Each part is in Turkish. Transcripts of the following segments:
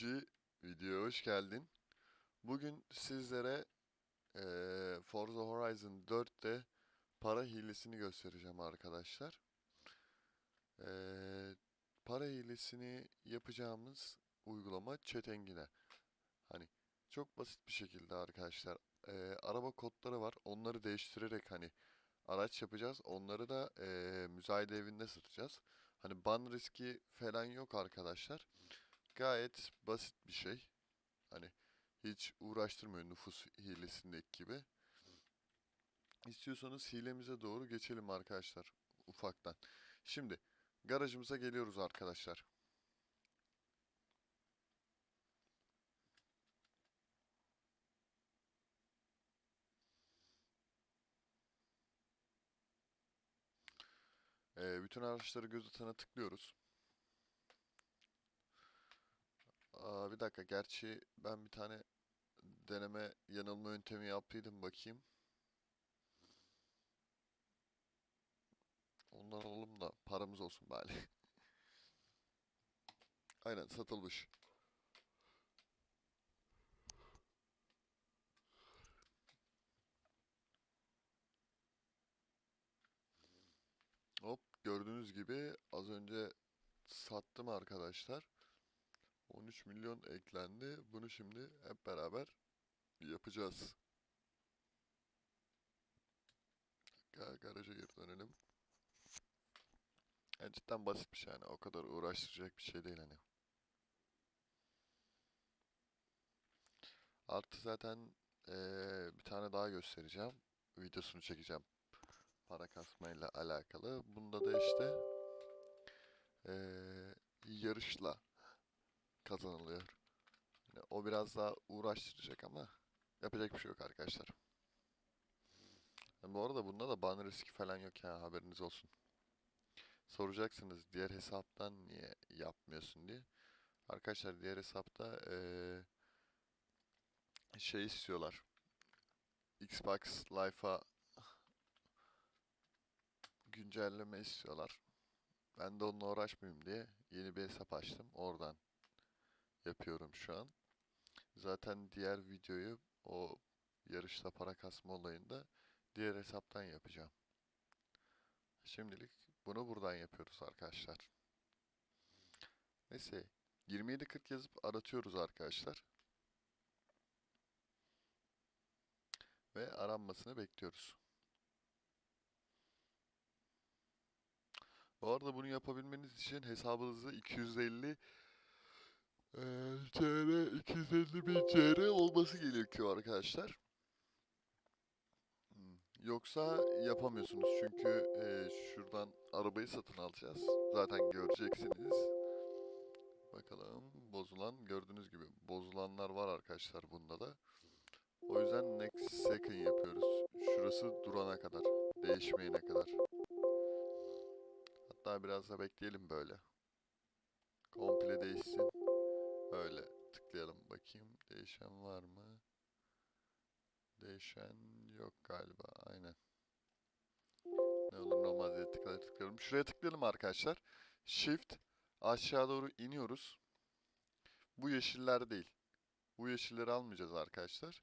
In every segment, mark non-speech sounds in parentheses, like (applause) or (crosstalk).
Hileci videoya hoş geldin. Bugün sizlere eee, Forza Horizon 4'te para hilesini göstereceğim arkadaşlar. Eee, para hilesini yapacağımız uygulama Chatengine. Hani çok basit bir şekilde arkadaşlar eee, araba kodları var. Onları değiştirerek hani araç yapacağız. Onları da eee müzayede evinde satacağız. Hani ban riski falan yok arkadaşlar. Gayet basit bir şey. Hani hiç uğraştırmıyor nüfus hilesindeki gibi. İstiyorsanız hilemize doğru geçelim arkadaşlar ufaktan. Şimdi garajımıza geliyoruz arkadaşlar. Ee, bütün araçları göz atana tıklıyoruz. Aa, bir dakika gerçi ben bir tane deneme yanılma yöntemi yaptıydım bakayım. Ondan alalım da paramız olsun bari. (laughs) Aynen satılmış. Hop gördüğünüz gibi az önce sattım arkadaşlar. 13 milyon eklendi. Bunu şimdi hep beraber yapacağız. Ga- Garaja geri dönelim. Yani cidden basit bir şey yani. O kadar uğraştıracak bir şey değil hani. Artı zaten eee, bir tane daha göstereceğim. Videosunu çekeceğim. Para kasmayla alakalı. Bunda da işte eee, yarışla kazanılıyor. Yani o biraz daha uğraştıracak ama yapacak bir şey yok arkadaşlar. Yani bu arada bunda da ban riski falan yok ya haberiniz olsun. Soracaksınız diğer hesaptan niye yapmıyorsun diye. Arkadaşlar diğer hesapta eee, şey istiyorlar. Xbox Live'a güncelleme istiyorlar. Ben de onunla uğraşmayayım diye yeni bir hesap açtım. Oradan yapıyorum şu an. Zaten diğer videoyu o yarışta para kasma olayında diğer hesaptan yapacağım. Şimdilik bunu buradan yapıyoruz arkadaşlar. Neyse 2740 yazıp aratıyoruz arkadaşlar. Ve aranmasını bekliyoruz. Bu arada bunu yapabilmeniz için hesabınızda 250 eee CR 250 bin CR olması gerekiyor arkadaşlar. Hmm, Yoksa yapamıyorsunuz çünkü eee, şuradan arabayı satın alacağız. Zaten göreceksiniz. Bakalım bozulan gördüğünüz gibi bozulanlar var arkadaşlar bunda da. O yüzden next second yapıyoruz. Şurası durana kadar, değişmeyene kadar. Hatta biraz da bekleyelim böyle. Komple değişsin. Böyle tıklayalım bakayım. Değişen var mı? Değişen yok galiba. Aynen. Ne olur normal diye tıklayalım, tıklayalım. Şuraya tıklayalım arkadaşlar. Shift aşağı doğru iniyoruz. Bu yeşiller değil. Bu yeşilleri almayacağız arkadaşlar.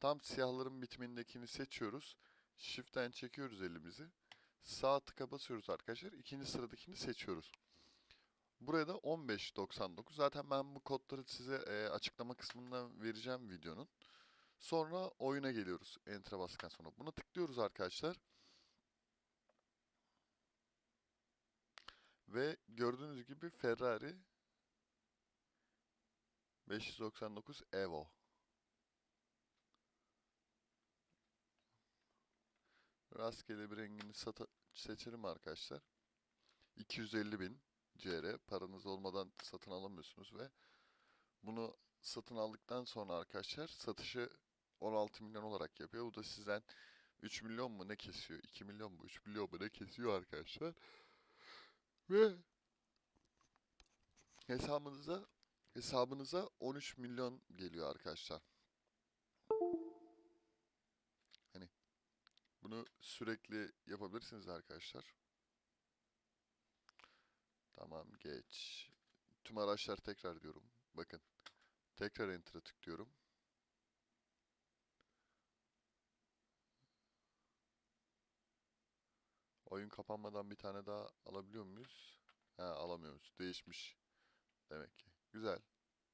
Tam siyahların bitimindekini seçiyoruz. Shift'ten çekiyoruz elimizi. Sağ tıka basıyoruz arkadaşlar. İkinci sıradakini seçiyoruz. Buraya da 15.99. Zaten ben bu kodları size e, açıklama kısmından vereceğim videonun. Sonra oyuna geliyoruz. Enter'a bastıktan sonra. Buna tıklıyoruz arkadaşlar. Ve gördüğünüz gibi Ferrari 599 Evo. Rastgele bir rengini seçelim arkadaşlar. 250 bin CR paranız olmadan satın alamıyorsunuz ve bunu satın aldıktan sonra arkadaşlar satışı 16 milyon olarak yapıyor. Bu da sizden 3 milyon mu ne kesiyor? 2 milyon mu 3 milyon mu ne kesiyor arkadaşlar. Ve hesabınıza hesabınıza 13 milyon geliyor arkadaşlar. Hani bunu sürekli yapabilirsiniz arkadaşlar. Tamam geç. Tüm araçlar tekrar diyorum. Bakın. Tekrar enter'a tıklıyorum. Oyun kapanmadan bir tane daha alabiliyor muyuz? Ha alamıyoruz. Değişmiş. Demek ki. Güzel.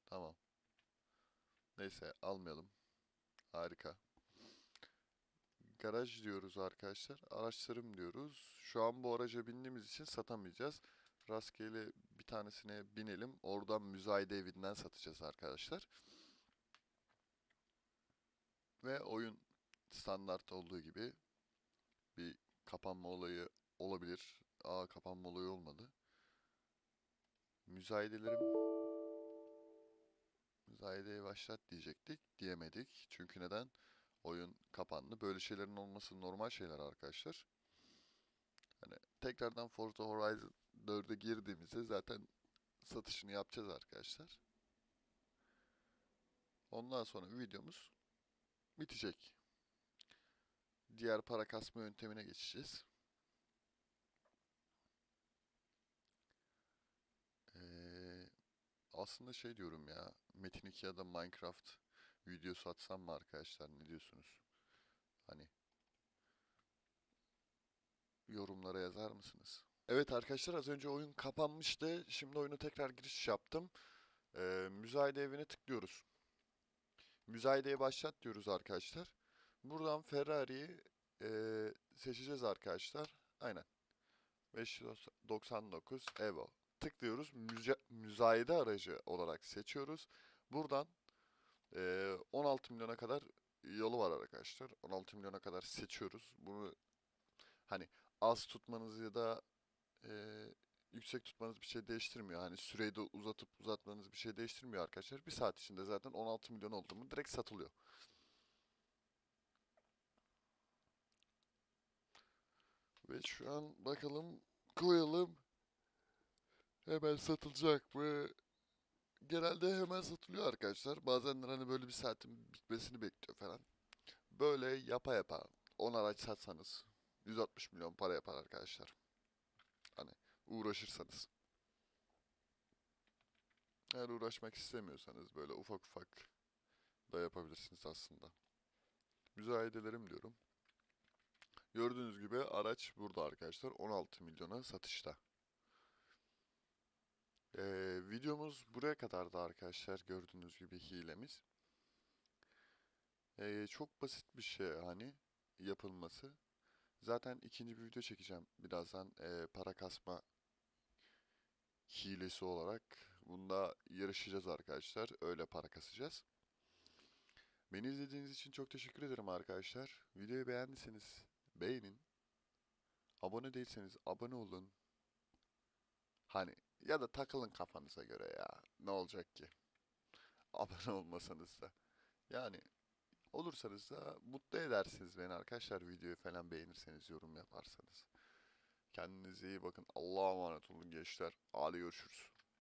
Tamam. Neyse almayalım. Harika. Garaj diyoruz arkadaşlar. Araçlarım diyoruz. Şu an bu araca bindiğimiz için satamayacağız. Rastgele bir tanesine binelim. Oradan müzayede evinden satacağız arkadaşlar. Ve oyun standart olduğu gibi bir kapanma olayı olabilir. Aa kapanma olayı olmadı. Müzayedelerim Müzayedeyi başlat diyecektik. Diyemedik. Çünkü neden? Oyun kapandı. Böyle şeylerin olması normal şeyler arkadaşlar. Hani tekrardan Forza Horizon 4'e girdiğimizde zaten satışını yapacağız arkadaşlar. Ondan sonra videomuz bitecek. Diğer para kasma yöntemine geçeceğiz. Ee, aslında şey diyorum ya. Metin 2 ya da Minecraft videosu atsam mı arkadaşlar? Ne diyorsunuz? Hani yorumlara yazar mısınız? Evet arkadaşlar az önce oyun kapanmıştı. Şimdi oyuna tekrar giriş yaptım. Ee, müzayede evine tıklıyoruz. Müzayedeye başlat diyoruz arkadaşlar. Buradan Ferrari'yi eee, seçeceğiz arkadaşlar. Aynen. 599 Evo. Tıklıyoruz. Müze, müzayede aracı olarak seçiyoruz. Buradan eee, 16 milyona kadar yolu var arkadaşlar. 16 milyona kadar seçiyoruz. Bunu hani az tutmanız ya da eee, yüksek tutmanız bir şey değiştirmiyor. Hani süreyi de uzatıp uzatmanız bir şey değiştirmiyor arkadaşlar. Bir saat içinde zaten 16 milyon oldu mu direkt satılıyor. Ve şu an bakalım koyalım. Hemen satılacak mı? Genelde hemen satılıyor arkadaşlar. Bazenler hani böyle bir saatin bitmesini bekliyor falan. Böyle yapa yapa 10 araç satsanız 160 milyon para yapar arkadaşlar. Uğraşırsanız. Eğer uğraşmak istemiyorsanız böyle ufak ufak da yapabilirsiniz aslında. Müzayedelerim diyorum. Gördüğünüz gibi araç burada arkadaşlar 16 milyona satışta. Ee, videomuz buraya kadardı arkadaşlar gördüğünüz gibi hilemiz. Ee, çok basit bir şey hani yapılması. Zaten ikinci bir video çekeceğim birazdan ee, para kasma hilesi olarak. Bunda yarışacağız arkadaşlar. Öyle para kasacağız. Beni izlediğiniz için çok teşekkür ederim arkadaşlar. Videoyu beğendiyseniz beğenin. Abone değilseniz abone olun. Hani ya da takılın kafanıza göre ya. Ne olacak ki? (laughs) Abone olmasanız da. Yani olursanız da mutlu edersiniz beni arkadaşlar. Videoyu falan beğenirseniz, yorum yaparsanız. Kendinize iyi bakın. Allah'a emanet olun gençler. Hadi görüşürüz.